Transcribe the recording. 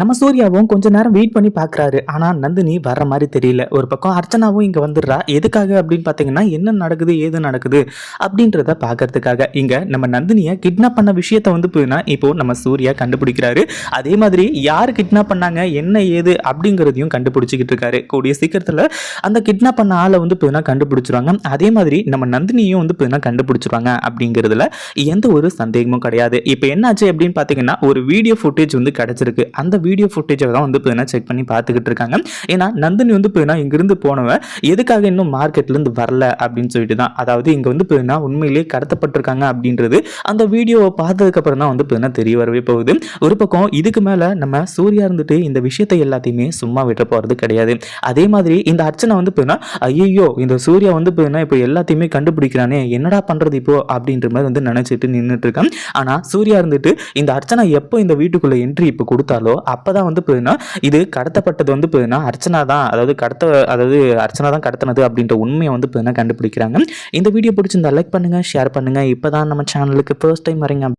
நம்ம சூர்யாவும் கொஞ்ச நேரம் வெயிட் பண்ணி பார்க்குறாரு ஆனால் நந்தினி வர்ற மாதிரி தெரியல. ஒரு பக்கம் அர்ச்சனாவும் இங்கே வந்துடுறா. எதுக்காக அப்படின்னு பார்த்தீங்கன்னா என்ன நடக்குது ஏது நடக்குது அப்படின்றத பார்க்கறதுக்காக இங்கே நம்ம நந்தினியை கிட்னாப் பண்ண விஷயத்த வந்து போயினா இப்போ நம்ம சூர்யா கண்டுபிடிக்கிறாரு. அதே மாதிரி யார் கிட்னாப் பண்ணாங்க என்ன ஏது அப்படிங்கிறதையும் கண்டுபிடிச்சிக்கிட்டு இருக்காரு. கூடிய சீக்கிரத்தில் அந்த கிட்னாப் பண்ண ஆளை வந்து போயினா கண்டுபிடிச்சிருவாங்க. அதே மாதிரி நம்ம நந்தினியும் வந்து போயினா கண்டுபிடிச்சிருவாங்க அப்படிங்கிறதுல எந்த ஒரு சந்தேகமும் கிடையாது. இப்போ என்னாச்சு அப்படின்னு பார்த்தீங்கன்னா ஒரு வீடியோ ஃபுட்டேஜ் வந்து கிடச்சிருக்கு. அந்த வீடியோ ஃபுட்டேஜை தான் வந்து இப்போ செக் பண்ணி பார்த்துக்கிட்டு இருக்காங்க. ஏன்னா நந்தினி வந்து இப்போ இங்கிருந்து போனவன் எதுக்காக இன்னும் மார்க்கெட்லேருந்து வரல அப்படின்னு சொல்லிட்டு தான் அதாவது இங்கே வந்து இப்போ உண்மையிலேயே கடத்தப்பட்டிருக்காங்க அப்படின்றது அந்த வீடியோவை பார்த்ததுக்கப்புறம் தான் வந்து இப்போ தெரிய வரவே போகுது. ஒரு பக்கம் இதுக்கு மேலே நம்ம சூர்யா இருந்துட்டு இந்த விஷயத்தை எல்லாத்தையுமே சும்மா விட்டு போகிறது கிடையாது. அதே மாதிரி இந்த அர்ச்சனை வந்து இப்போ ஐயோ இந்த சூர்யா வந்து இப்போ இப்போ எல்லாத்தையுமே கண்டுபிடிக்கிறானே என்னடா பண்ணுறது இப்போ? அப்படின்ற மாதிரி வந்து நினச்சிட்டு நின்றுட்டு இருக்கேன். ஆனால் சூர்யா இருந்துட்டு இந்த அர்ச்சனா எப்போ இந்த வீட்டுக்குள்ளே என்ட்ரி இப்போ கொடுத்தாலோ அப்போ தான் வந்து பார்த்தீங்கன்னா இது கடத்தப்பட்டது வந்து பார்த்தீங்கன்னா அர்ச்சனா தான் அதாவது கடத்த அதாவது அர்ச்சனா தான் கடத்தினது அப்படின்ற உண்மையை வந்து பார்த்தீங்கன்னா கண்டுபிடிக்கிறாங்க. இந்த வீடியோ பிடிச்சிருந்தா லைக் பண்ணுங்கள் ஷேர் பண்ணுங்கள் இப்போ தான் நம்ம சேனலுக்கு ஃபர்ஸ்ட் டைம் வரீங்க